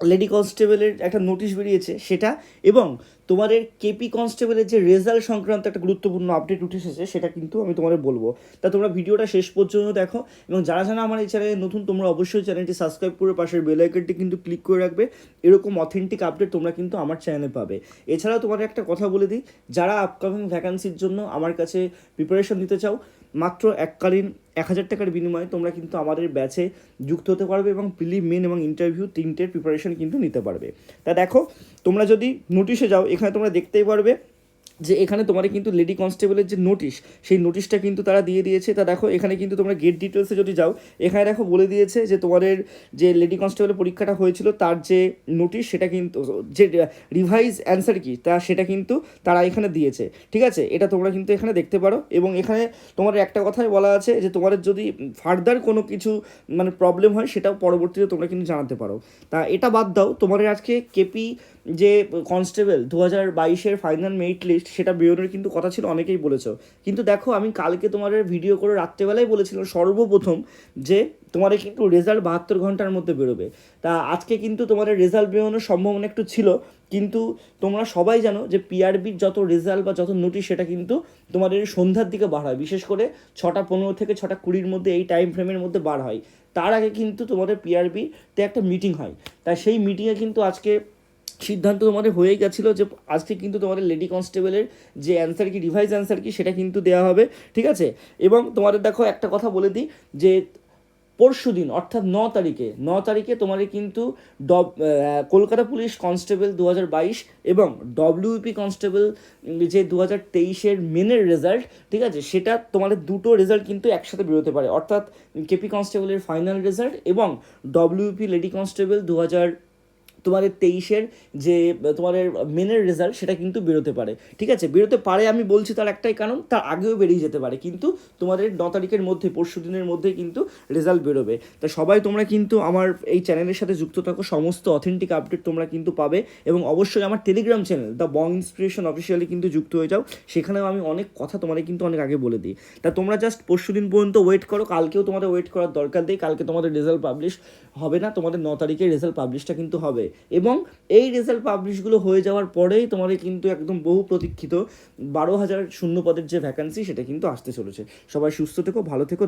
Lady কনস্টেবলের একটা notice বেরিয়েছে সেটা, এবং তোমাদের কেপি কনস্টেবলের যে রেজাল্ট সংক্রান্ত একটা গুরুত্বপূর্ণ আপডেট উঠে এসেছে, সেটা কিন্তু আমি তোমাদের বলব। তা তোমরা ভিডিওটা শেষ পর্যন্ত দেখো, এবং যারা যারা আমার এই চ্যানেলে নতুন, তোমরা অবশ্যই চ্যানেলটি সাবস্ক্রাইব করে পাশের বেল আইকনটি কিন্তু ক্লিক করে রাখবে। এরকম অথেন্টিক আপডেট তোমরা কিন্তু আমার চ্যানেলে পাবে। এছাড়াও তোমাদের একটা কথা বলে দিই, যারা আপকামিং ভ্যাকান্সির জন্য আমার কাছে প্রিপারেশন নিতে চাও মাত্র এককালীন এক হাজার টাকার বিনিময়ে তোমরা কিন্তু আমাদের ব্যাচে যুক্ত হতে পারবে এবং প্রিলি মেন এবং ইন্টারভিউ তিনটের প্রিপারেশন কিন্তু নিতে পারবে। তা দেখো, তোমরা যদি নোটিশে যাও, এখানে তোমরা দেখতেই পারবে যে এখানে তোমার কিন্তু লেডি কনস্টেবলের যে নোটিশ সেই নোটিশটা কিন্তু তারা দিয়ে দিয়েছে। তা দেখো, এখানে কিন্তু তোমরা গেট ডিটেলসে যদি যাও, এখানে দেখো বলে দিয়েছে যে তোমাদের যে লেডি কনস্টেবলের পরীক্ষাটা হয়েছিল, তার যে নোটিশ সেটা কিন্তু, যে রিভাইজ অ্যান্সার কি, তা সেটা কিন্তু তারা এখানে দিয়েছে। ঠিক আছে? এটা তোমরা কিন্তু এখানে দেখতে পারো। এবং এখানে তোমাদের একটা কথাই বলা আছে যে তোমাদের যদি ফার্দার কোনো কিছু মানে প্রবলেম হয়, সেটাও পরবর্তীতে তোমরা কিন্তু জানাতে পারো। তা এটা বাদ দাও। তোমাদের আজকে কেপি যে কনস্টেবল দু হাজার বাইশের ফাইনাল মেরিট লিস্ট সেটা বেরোনোর কিন্তু কথা ছিল, অনেকেই বলেছ। কিন্তু দেখো, আমি কালকে তোমাদের ভিডিও করে রাত্রেবেলায় বলেছিলাম, সর্বপ্রথম যে তোমাদের কিন্তু রেজাল্ট বাহাত্তর ঘণ্টার মধ্যে বেরোবে। তা আজকে কিন্তু তোমাদের রেজাল্ট বেরোনোর সম্ভাবনা একটু ছিল, কিন্তু তোমরা সবাই জানো যে পিআরবির যত রেজাল্ট বা যত নোটিশ সেটা কিন্তু তোমাদের সন্ধ্যার দিকে বার হয়। বিশেষ করে ছটা পনেরো থেকে ছটা কুড়ির মধ্যে এই টাইম ফ্রেমের মধ্যে বার হয়। তার আগে কিন্তু তোমাদের পিআরবিতে একটা মিটিং হয়। তাই সেই মিটিংয়ে কিন্তু আজকে সিদ্ধান্ত তোমাদের হয়েই গেছিল যে আজকে কিন্তু তোমাদের লেডি কনস্টেবলের যে অ্যান্সার কি রিভাইজ অ্যান্সার কি, সেটা কিন্তু দেওয়া হবে, ঠিক আছে? এবং তোমাদের দেখো একটা কথা বলে দিই যে পরশু দিন, অর্থাৎ ন তারিখে ন তারিখে তোমাদের কিন্তু ডব কলকাতা পুলিশ কনস্টেবল দু বাইশ এবং ডব্লিউপি কনস্টেবল যে দু হাজার তেইশের মেনের রেজাল্ট ঠিক আছে? সেটা তোমাদের দুটো রেজাল্ট কিন্তু একসাথে বেরোতে পারে। অর্থাৎ কেপি কনস্টেবলের ফাইনাল রেজাল্ট এবং ডব্লিউপি লেডি কনস্টেবল দু হাজার তোমাদের তেইশের যে, তোমাদের মেনের রেজাল্ট সেটা কিন্তু বেরোতে পারে। ঠিক আছে? বেরোতে পারে আমি বলছি তার একটাই কারণ, তার আগেও বেরিয়ে যেতে পারে। কিন্তু তোমাদের ন তারিখের মধ্যে, পরশু দিনের মধ্যে কিন্তু রেজাল্ট বেরোবে। তা সবাই তোমরা কিন্তু আমার এই চ্যানেলের সাথে যুক্ত থাকো। সমস্ত অথেন্টিক আপডেট তোমরা কিন্তু পাবে। এবং অবশ্যই আমার Telegram channel the Bong Inspiration officially কিন্তু যুক্ত হয়ে যাও। সেখানেও আমি অনেক কথা তোমাদের কিন্তু অনেক আগে বলে দিই। তা তোমরা জাস্ট পরশু দিন পর্যন্ত ওয়েট করো। কালকেও তোমাদের ওয়েট করার দরকার নেই। কালকে তোমাদের রেজাল্ট পাবলিশ হবে না। তোমাদের ন তারিখে রেজাল্ট পাবলিশটা কিন্তু হবে। এবং এই রেজাল্ট পাবলিশগুলো হয়ে যাওয়ার পরেই তোমাদের কিন্তু একদম বহু প্রতীক্ষিত বারো হাজার শূন্য পদের যে ভ্যাকান্সি সেটা কিন্তু আসতে চলেছে। সবাই সুস্থ থেকো, ভালো থেকো